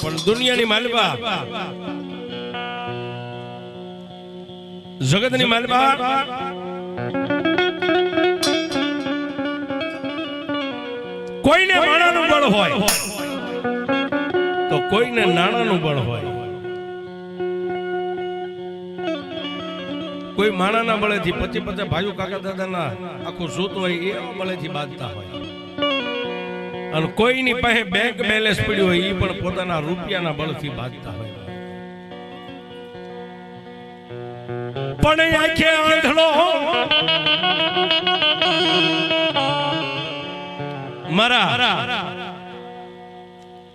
પણ દુનિયાની માલબા. જગતની માલબા. કોઈને માણાનું બળ હોય તો કોઈને નાણાનું બળ હોય. કોઈ માણાના બળેથી પચી પચાસ ભાઈઓ કાકા દાદાના આખું સૂત હોય એ બળેથી બાંધતા હોય. અને કોઈની પાસે બેંક બેલેન્સ પડ્યું હોય એ પણ પોતાના રૂપિયાના બળથી ભાગતા હોય. પણ આંખે આંધળો મારા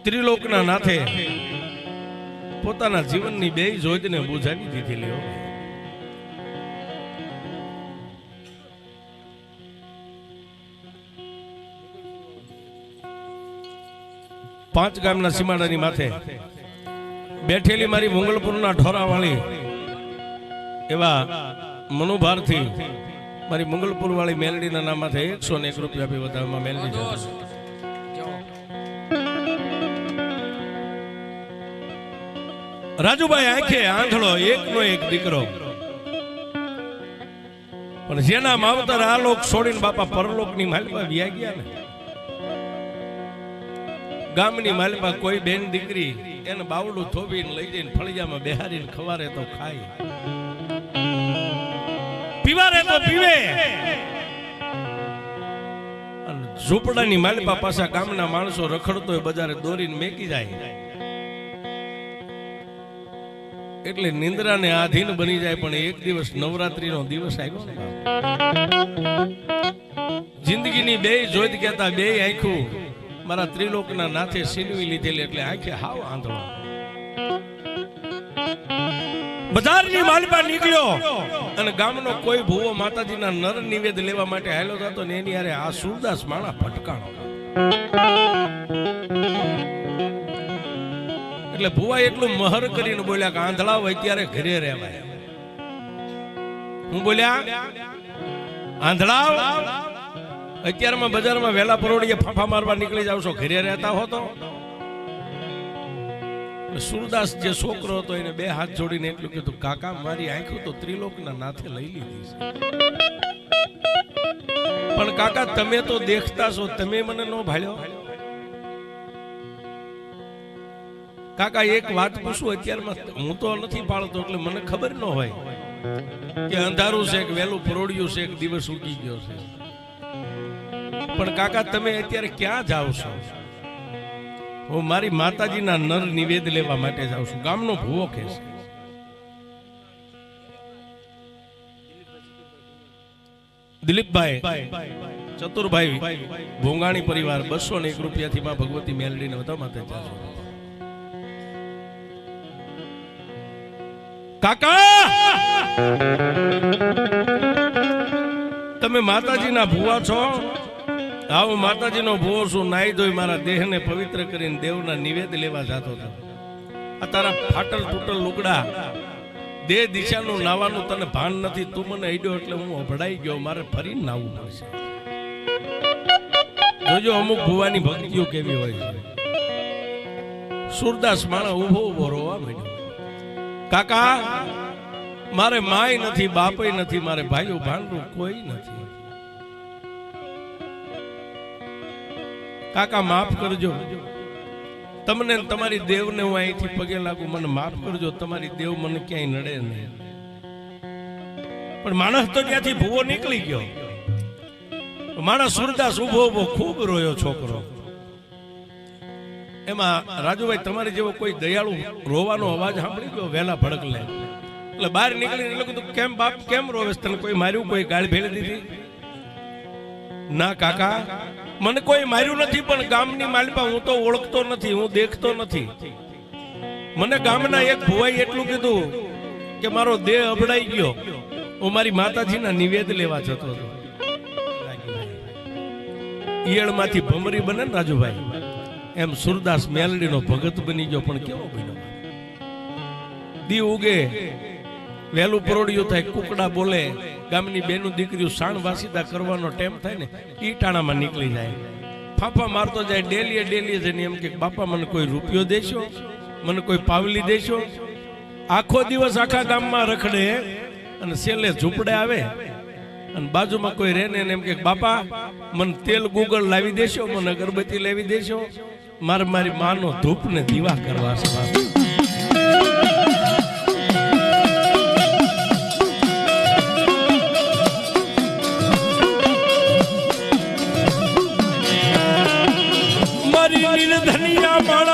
ત્રિલોકના નાથે પોતાના જીવનની બે જોજને બુઝાવી દીધી લ્યો. પાંચ ગામના સીમાડાની માથે બેઠેલી મારી મંગલપુરના ઠોરાવાળી એવા મનુભારથી મારી મંગલપુર વાળી મેલડીના નામમાંથી એકસો ને એક રૂપિયા આપી વધારવામાં મેલડી રાજુભાઈ આંખે આંધળો, એકનો એક દીકરો. પણ જેના માવતર આ લોક છોડીને બાપા પરલોકની માલિકા વ્યા ગયા ને ગામની માલમાં કોઈ બેન દીકરી એને બાવડું થોભીને લઈ જઈને ફળિયામાં બેહારીને ખવારે તો ખાય. પીવારે તો પીવે. ઝૂંપડાની માલપા પાછા ગામના માણસો રખડતો બજારે દોરીને મેકી જાય. એટલે નિંદ્રાને આધીન બની જાય, પણ એક દિવસ નવરાત્રીનો દિવસ આવ્યો જિંદગીની બે જોઈત કહેતા બે આંખું. મારા ત્રિલોકના નાથે સીનવી લીધેલી એટલે આંખે હાવ આંધળો. બજારની માલપા નીકળ્યો અને ગામનો કોઈ ભૂવો માતાજીના નર નિવેદ લેવા માટે હાલ્યો હતો ને એની હારે આ સુરદાસ માણા ભટકાણો. એટલે ભુવા એટલું મહર કરીને બોલ્યા કે આંધળા હોય ત્યારે ઘરે રહેવાય. હું બોલ્યા આંધળા અત્યારમાં બજારમાં વેલા પરોડીએ ફાંફા મારવા નીકળી જાવ છો? ઘરે રહેતા હો તો? સુરદાસ જે છોકરો હતો, એને બે હાથ જોડીને એટલું કીધું, કાકા, મારી આંખો તો ત્રિલોકના નાથે લઈ લીધી છે. પણ કાકા, તમે તો દેખતા છો, તમે મને નો ભાળ્યો. કાકા, એક વાત પૂછું અત્યારમાં, હું તો નથી પાળતો એટલે મને ખબર ન હોય કે અંધારું છે, કે વહેલું પરોડ્યું છે, કે દિવસ ઉગી ગયો છે. પણ કાકા, તમે અત્યારે ક્યાં જાઓ છો? હું મારી માતાજીના નર નિવેદ લેવા માટે જાઉં છું. ગામનો ભૂવો કે છે? દિલીપભાઈ, ચતુરભાઈ, ભોંગાણી પરિવાર બસો ને એક રૂપિયાથી માં ભગવતી મેલડીને બધા માટે જાજો કાકા! તમે માતાજીના ભુવા છો? આવો માતાજીનો ભુવો છું નાઈ ધોઈ મારા દેહને પવિત્ર કરીને દેવના નિવેદ લેવા જાતો હતો. આ તારા ફાટલ તૂટલ લુગડા દેહ દિશાનું નાવાનું તને ભાન નથી, તું મને અડ્યો એટલે હું અભડાઈ ગયો, મારે ફરી નાવું પડશે. જોજો, અમુક ભુવાની ભક્તિઓ કેવી હોય છે. સુરદાસ માણા ઊભો ઊભો રોવા માંડ્યો. કાકા મારે માય નથી, બાપય નથી, મારે ભાઈઓ ભાંડું કોઈ નથી. કાકા, માફ કરજો. તમને તમારી દેવને હું અહીંથી પગે લાગુ, મને માફ કરજો. તમારી દેવ મને ક્યાંય નડે નહીં. પણ માણસ તો ત્યાંથી ભૂવો નીકળી ગયો. માણસ સુરદાસ ઊભો ઊભો ખૂબ રોયો છોકરો. એમાં રાજુભાઈ, તમારી જેવો કોઈ દયાળુ રોવાનો અવાજ સાંભળી ગયો? વહેલા ભડક લે એટલે બહાર નીકળીને એટલે કીધું કેમ બાપ કેમ રોવેશ તને કોઈ માર્યું? કોઈ ગાળ ભેળી દીધી? ના કાકા, મને કોઈ માર્યું નથી, પણ ગામની માલિપા હું તો ઓળખતો નથી, હું દેખતો નથી. મને ગામના એક ભુવાઈ એટલું કીધું કે મારો દેહ અબડાઈ ગયો. હું મારી માતાજીના નિવેદ લેવા જતો હતો. ઈયળમાંથી ભમરી બને ને રાજુભાઈ. એમ સુરદાસ મેલડીનો ભગત બની ગયો, પણ કેવો બન્યો? દી ઉગે વહેલું પરોડિયું થાય, કુકડા બોલે, ગામની બેનું દીકરીઓ સાણ વાસીદા કરવાનો ટેમ થાય ને એ ટાણામાં નીકળી જાય. ફાંફા મારતો જાય, ડેલીએ ડેલીએ જઈને એમ કે, બાપા, મને કોઈ રૂપિયો દેશો? મને કોઈ પાવલી દેશો? આખો દિવસ આખા ગામમાં રખડે અને છેલ્લે ઝૂંપડે આવે અને બાજુમાં કોઈ રહે ને એમ કે, બાપા, મને તેલ ગુગળ લાવી દેશો, મને અગરબત્તી લાવી દેશો? મારે મારી માનો ધૂપને દીવા કરવા છે મારી નિર્ધનિયા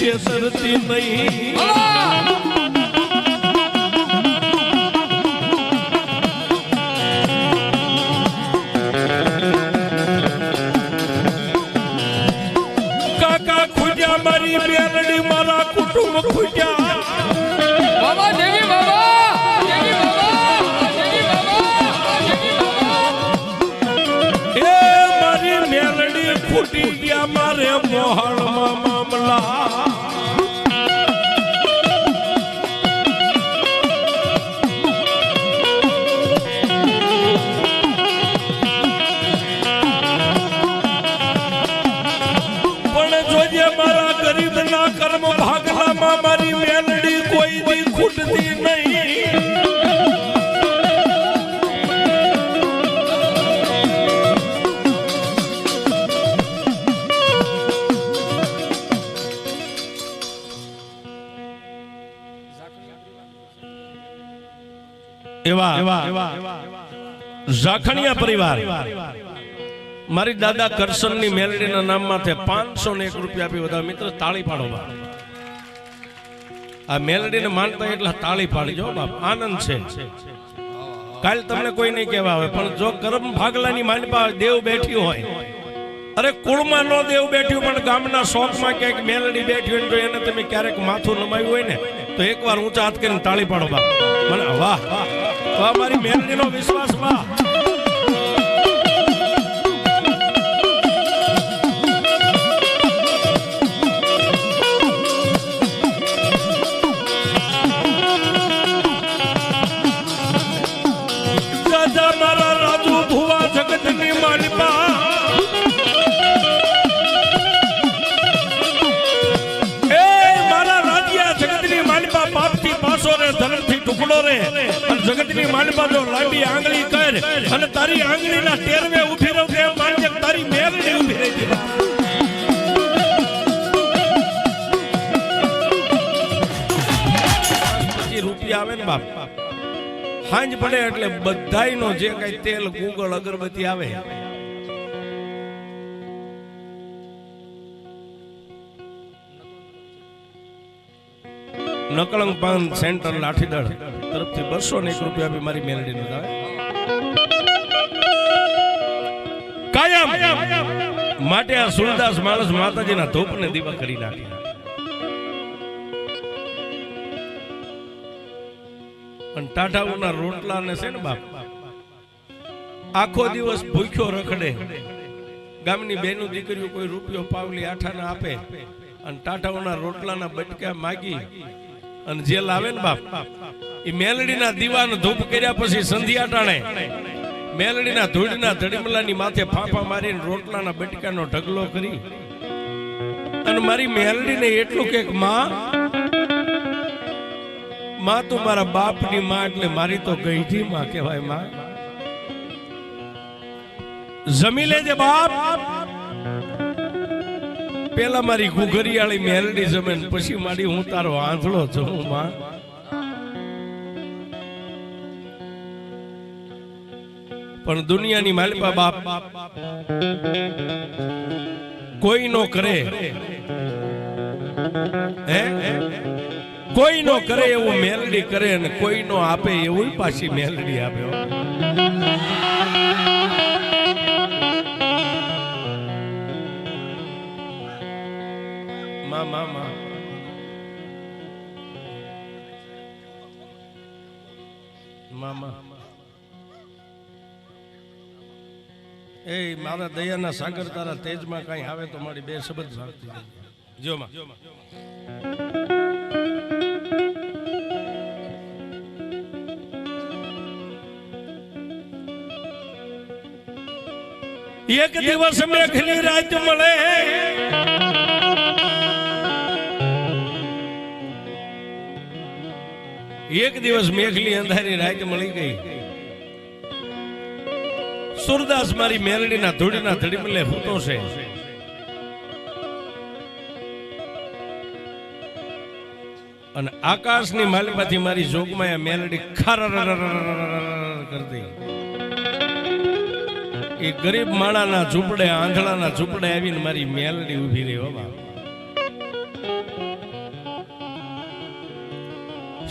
છેતરતી નહીં. કાકા ખુજા મારી બેરડી મારા કુટુંબ ખુજા બાબા દેવી બાબા ફૂટી ગયા મારે મોહળમાં আল্লাহ એવા ઝાખણિયા પરિવાર. મારી દાદા કરશનની મેલડીના નામમાંથી પાંચસો ને એક રૂપિયા આપી બધા મિત્ર, તાળી પાડો બાપ આ મેલડીને માનતા એટલા તાળી પાડજો બાપ. આનંદ છે. કાલ તમને કોઈ નહીં કહેવા આવે, પણ જો કરમ ભાગલાની માનપા દેવ બેઠી હોય. અરે, કુળમાં નો દેવ બેઠ્યું, પણ ગામના શોખમાં ક્યાંક મેલડી બેઠી હોય તો એને તમે ક્યારેક માથું નમાવ્યું હોય ને, તો એકવાર ઊંચા હાથ કરીને તાળી પાડો બાપ. મને વાહ. મારી મેલડીનો વિશ્વાસ હાંજ પડે એટલે બધાયનો જે કઈ તેલ, ગુગળ, અગરબત્તી આવે. નકળંગ પાન સેન્ટર લાઠીદળ તરફથી બસો ને એક રૂપિયા બી મારી મેલડી નો કાયમ માટે આ સુરદાસ માણસ માતાજીના ધૂપને દીવા કરી નાખ્યા અને ટાઢાઓના રોટલા ને છે ને બાપ, આખો દિવસ ભૂખ્યો રખડે. ગામની બેનું દીકરીઓ કોઈ રૂપિયો પાવલી આઠાના આપે અને ટાટાઓના રોટલાના બટકા માગી અને જે લાવે ને બાપ એ મેલડીના દીવાને ધૂપ કર્યા પછી સંધ્યા ટાણે. મેલડીના ધૂળના ધડીમલાની માથે ફાંફા મારીને રોટલાના બટકાનો ઢગલો કરી. અને મારી મેલડીને એટલું કે, માં માં તું મારા બાપની માં એટલે મારી તો ગઈઠી માં કહેવાયમાં. જમી લેજે બાપ. પેલા મારી ઘુઘરિયાળી મેલડી જમે પછી મારી હું તારો આંધળો છું માં. પણ દુનિયાની માલિપા બાપ કોઈ નો કરે. હે? કોઈ નો કરે એવું મેલડી કરે અને કોઈ નો આપે એવું પાછી મેલડી આપે. મા માં મામા. એ મારા દયાના સાગર તારા તેજમાં કઈ આવે તો મારી બે શબ્દ જો એક દિવસ મેઘની રાત મળે. એક દિવસ મેઘલી અંધારી રાત મળી ગઈ. સુરદાસ મારી મેલડીના ધૂળીના ધડીમલે હૂતો છે. અને આકાશની માલિપાથી મારી જોગમાં મેલડી ખાર કરતી એ ગરીબ માણાના ઝૂંપડે, આંધળાના ઝૂંપડે આવીને મારી મેલડી ઊભી રહી હોવા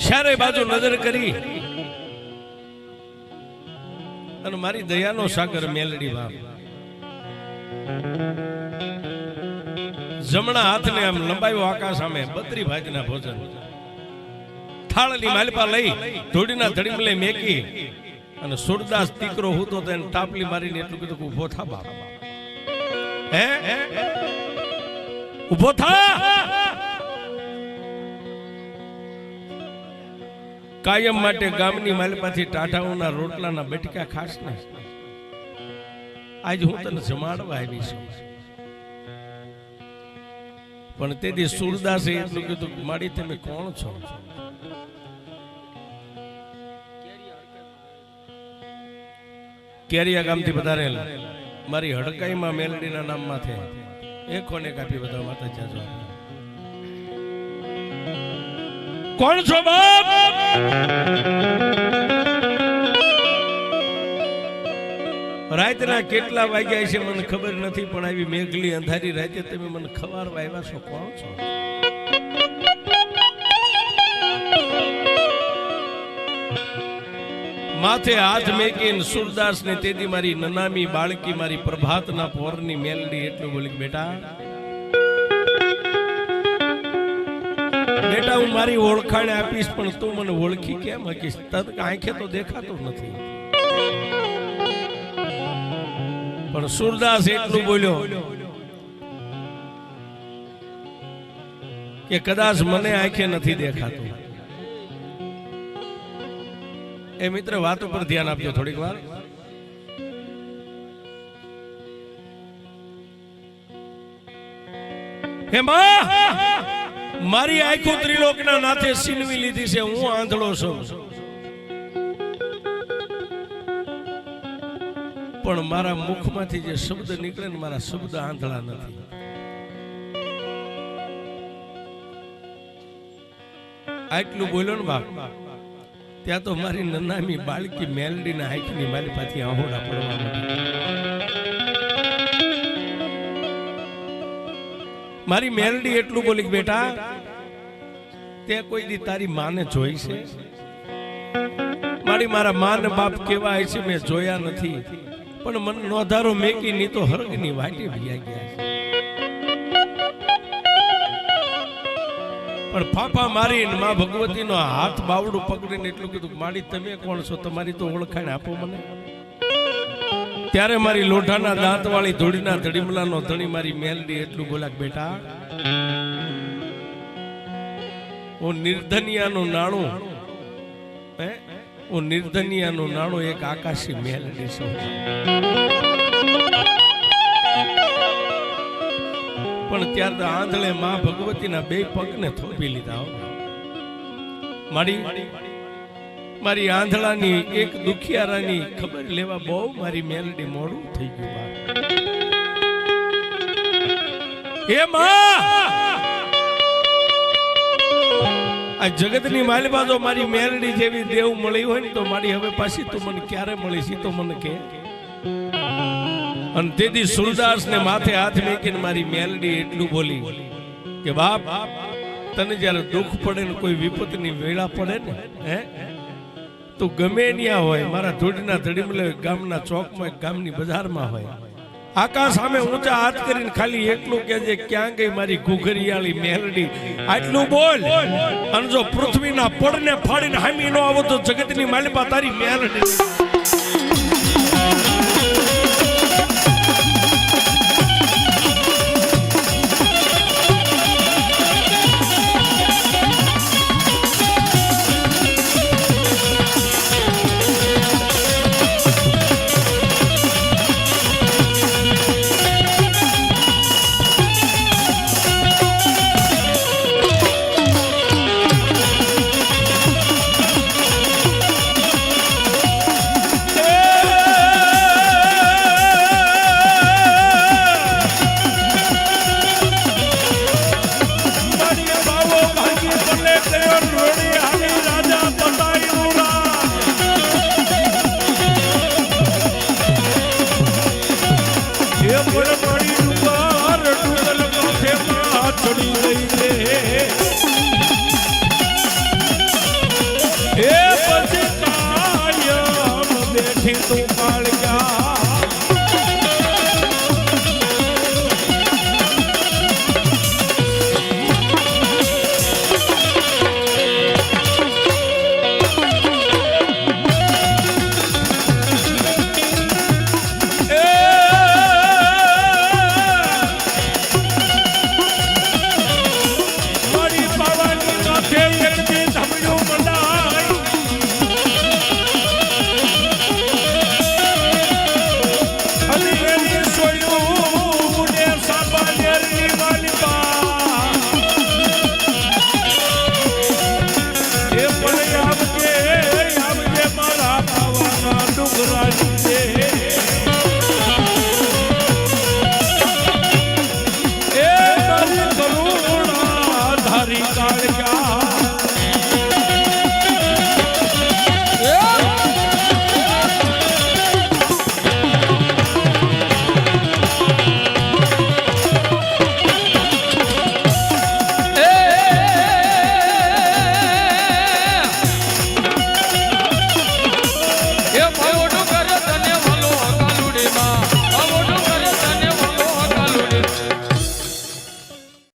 ચારે બાજુ નજર કરી. અને મારી દયાનો સાગર મેલડી બાપ. જમણા હાથને આમ લંબાયો આકાશ સામે બત્રી ભાગના ભોજન. થાળની માલપા લઈ ધોડીના ધડીમલે મેકી. અને સુરદાસ દીકરો હું તો તેને ટાપલી મારીને એટલું કીધું ઊભો થા બાપ. હે? ઊભો થા! કાયમ માટે ગામની માલપાથી ટાટાઓના રોટલાના બેટકા ખાસ ને. આજ હું તને જમાડવા આવી છું. પણ તેથી સુરદાસે એટલું કીધું માડી તમે કોણ છો? કેરિયા ગામથી પધારેલ મારી હડકાઈમાં મેલડીના નામમાં છે. એ કોને કાપી બધા માતા જાજો કોણ છો બાપ? રાતના કેટલા વાગ્યા છે મને ખબર નથી, પણ આવી મેઘલી અંધારી રાતે તમે મને ખબર આવ્યા છો? કોણ છો? માથે હાથ મેકીને સુરદાસ ને તેદી મારી નનામી બાળકી, મારી પ્રભાતના પોરની મેલડી એટલું બોલી બેટા બેટા, હું મારી ઓળખાણ આપીશ, પણ તું મને ઓળખી કેમ હકીશ તદ આંખે તો દેખાતું નથી. પણ સુરદાસ એટલું બોલ્યો કે, કદાચ મને આંખે નથી દેખાતું. એ મિત્ર, વાત ઉપર ધ્યાન આપજો થોડીક વાર. હે મારી આંખો ત્રિલોકના નાથે સીનવી લીધી છે, હું આંધળો છું. પણ મારા મુખમાંથી જે શબ્દ નીકળે ને, મારા શબ્દ આંધળા નથી. આટલું બોલ્યો ને બાપ. ત્યાં તો મારી નનામી બાળકી મેલડીના આંખની મારી પાછી આહોડા પડવા મારી મેલડી એટલું બોલી બેટા, તે કોઈ દી તારી માને જોઈ છે? મારી મારા માન બાપ કેવા છે, મેં જોયા નથી. પણ મને નોધારો મેકી ની તો હરગની વાટી ભીયા ગયા છે. પણ ફાફા મારીને માં ભગવતીનો હાથ બાવડું પકડીને એટલું કીધું માડી તમે કોણ છો? તમારી તો ઓળખાણ આપો મને. ત્યારે મારી લોઢાના દાંતવાળી ધૂળીના ધડીમલાનો ધણી મારી મેલડી એટલું બોલાક બેટા, હું નિર્ધનિયાનું નાણું, હે? હું નિર્ધનિયાનું નાણું એક આકાશી મેલડી છું. ત્યાર તો આંધળે માં ભગવતીના બે પગને થોપી લીધા મારી મારી આંધળાની એક દુખિયારાની ખબર લેવા બહુ મારી મેલડી મોડું થઈ ગયું બા હે માં! આ જગતની માલિબા જો મારી મેલડી જેવી દેવ મળી હોય ને તો મારી હવે પાછી તું મને ક્યારે મળીશ તો મને કે અને તેથી સુરદાસ ને માથે હાથ મેકીને મારી મેલડી એટલું બોલી કે બાપ, તને જ્યારે દુઃખ પડે ને કોઈ વિપતની વેળા પડે ને, હે? તું ગમે ત્યાં હોય, મારા ધૂળના ધડીમલે ગામના ચોકમાં ગામની બજારમાં હોય. આકાશ સામે ઊંચા હાથ કરીને ખાલી એટલું કે જે ક્યાં ગઈ મારી ઘુઘરિયાળી મેલડી? આટલું બોલ. અને જો પૃથ્વીના પડને ફાડીને હામી ન આવો તો જગતની માલિપા તારી મેલડી.